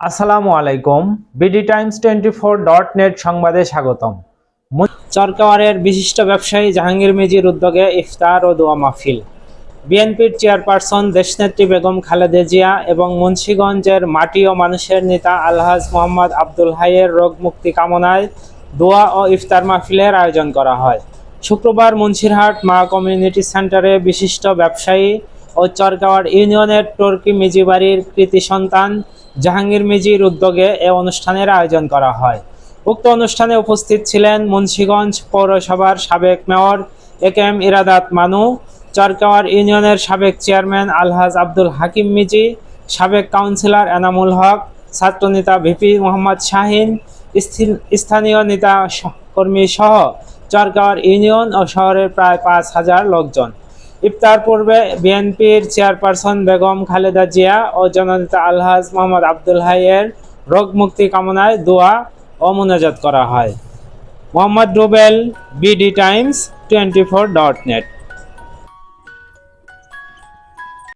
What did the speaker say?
আসসালামু আলাইকুম। BD Times twenty four dot net সংবাদে স্বাগতম। চরকাওয়ারের বিশিষ্ট ব্যবসায়ী জাহাঙ্গীর মিজির উদ্যোগে ইফতার ও দোয়া মাহফিল। বিএনপির চেয়ারপারসন দেশনেত্রী বেগম খালেদা জিয়া এবং মুন্সীগঞ্জের মাটি ও মানুষের নেতা আলহাজ মোহাম্মদ আব্দুল হাইয়ের রোগ মুক্তি কামনায় দোয়া ও ইফতার মাহফিলের আয়োজন করা হয়। শুক্রবার মুন্সিরহাট মা কমিউনিটি সেন্টারে বিশিষ্ট ব্যবসায়ী ও চরকাওয়ার ইউনিয়নের টর্কি মিজি বাড়ির কৃতি সন্তান জাহাঙ্গীর মিজির উদ্যোগে এ অনুষ্ঠানের আয়োজন করা হয়। উক্ত অনুষ্ঠানে উপস্থিত ছিলেন মুন্সীগঞ্জ পৌরসভার সাবেক মেয়র এ কে এম ইরাদাত মানু চরকাওয়ার ইউনিয়নের সাবেক চেয়ারম্যান আলহাজ আব্দুল হাকিম মিজি, সাবেক কাউন্সিলর এনামুল হক, ছাত্রনেতা ভিপি মোহাম্মদ শাহিন স্থানীয় নেতা কর্মী সহ চরকাওয়ার ইউনিয়ন ও শহরের প্রায় পাঁচ হাজার লোকজন। ইফতার পূর্বে বিএনপির চেয়ারপারসন বেগম খালেদা জিয়া ও জননেতা আলহাজ মোহাম্মদ আব্দুল হাইয়ের রোগ মুক্তি কামনায় দোয়া ও মোনাজাত করা হয়। Mohammad Rubel, BD Times, twenty four dot net.